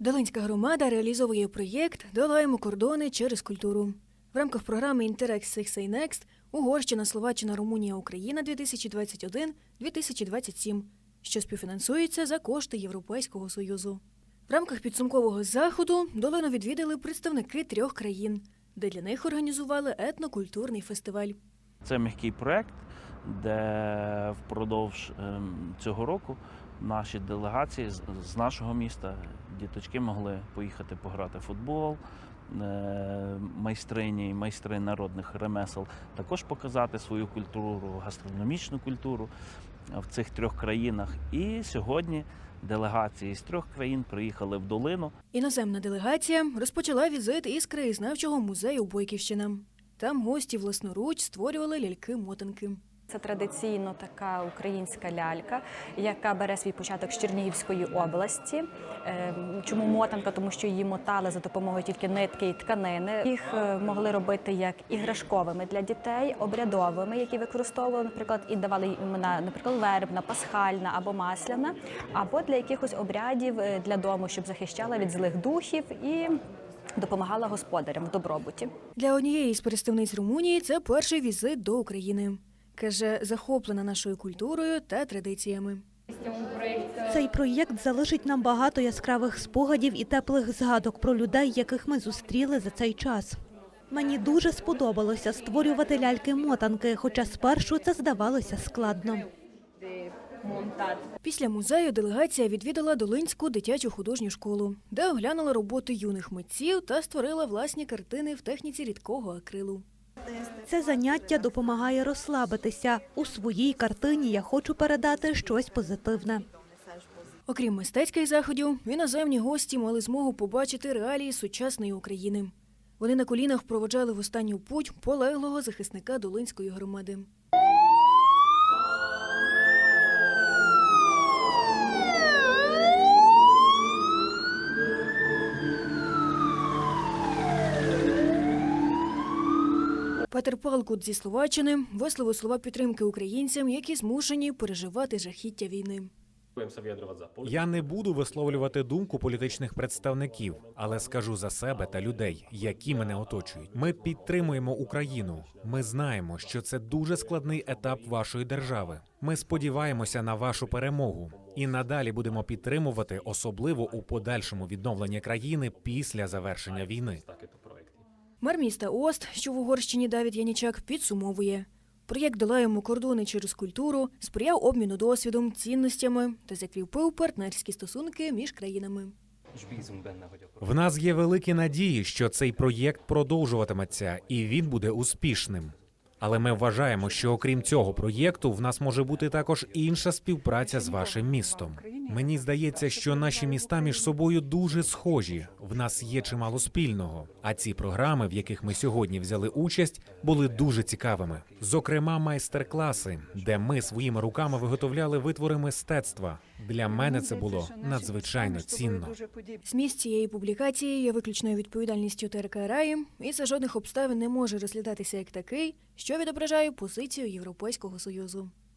Долинська громада реалізовує проєкт Долаємо кордони через культуру. В рамках програми Interex Six Next Угорщина, Словаччина, Румунія, Україна 2021-2027, що співфінансується за кошти Європейського Союзу. В рамках підсумкового заходу долину відвідали представники трьох країн, де для них організували етнокультурний фестиваль. Це м'який проект, де впродовж ем, цього року наші делегації з- нашого міста, діточки могли поїхати пограти в футбол, е, майстрині майстри народних ремесел також показати свою культуру, гастрономічну культуру в цих трьох країнах. І сьогодні делегації з трьох країн приїхали в долину. Іноземна делегація розпочала візит із краєзнавчого музею Бойківщина. Там гості власноруч створювали ляльки-мотанки. Це традиційно така українська лялька, яка бере свій початок з Чернігівської області. Ем, Чому мотанка? Тому що її мотали за допомогою тільки нитки і тканини. Їх е, могли робити як іграшковими для дітей, обрядовими, які використовували, наприклад, і давали імена, наприклад, вербна, пасхальна або масляна, або для якихось обрядів е, для дому, щоб захищала від злих духів і допомагала господарям в добробуті. Для однієї з представниць Румунії це перший візит до України. Каже, захоплена нашою культурою та традиціями. Цей проєкт залишить нам багато яскравих спогадів і теплих згадок про людей, яких ми зустріли за цей час. Мені дуже сподобалося створювати ляльки-мотанки, хоча спершу це здавалося складно. Після музею делегація відвідала Долинську дитячу художню школу, де оглянула роботи юних митців та створила власні картини в техніці рідкого акрилу. Це заняття допомагає розслабитися. У своїй картині я хочу передати щось позитивне. Окрім мистецьких заходів, іноземні гості мали змогу побачити реалії сучасної України. Вони на колінах проводжали в останню путь полеглого захисника Долинської громади. Петер Палкут зі Словаччини висловив слова підтримки українцям, які змушені переживати жахіття війни. Я не буду висловлювати думку політичних представників, але скажу за себе та людей, які мене оточують. Ми підтримуємо Україну. Ми знаємо, що це дуже складний етап вашої держави. Ми сподіваємося на вашу перемогу і надалі будемо підтримувати, особливо у подальшому відновленні країни після завершення війни. Мер міста Ост, що в Угорщині Давід Янічак, підсумовує. Проєкт «Долаємо кордони через культуру сприяв обміну досвідом, цінностями та закріпив партнерські стосунки між країнами. В нас є великі надії, що цей проєкт продовжуватиметься і він буде успішним. Але ми вважаємо, що окрім цього проєкту, в нас може бути також інша співпраця з вашим містом. Мені здається, що наші міста між собою дуже схожі. В нас є чимало спільного. А ці програми, в яких ми сьогодні взяли участь, були дуже цікавими. Зокрема, майстер-класи, де ми своїми руками виготовляли витвори мистецтва. Для мене це було надзвичайно цінно. Зміст цієї публікації є виключною відповідальністю ТРК Раї і за жодних обставин не може розглядатися як такий, що відображає позицію Європейського Союзу.